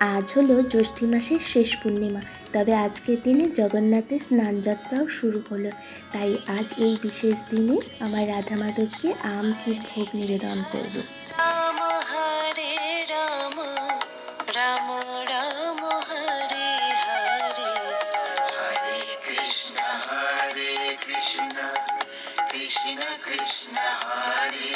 আজ হলো জ্যৈষ্ঠী মাসের শেষ পূর্ণিমা, তবে আজকের দিনে জগন্নাথের স্নান যাত্রাও শুরু হলো। তাই আজ এই বিশেষ দিনে আমার রাধা মাধবকে আম ক্ষীর ভোগ নিবেদন করব। কৃষ্ণ কৃষ্ণ হরে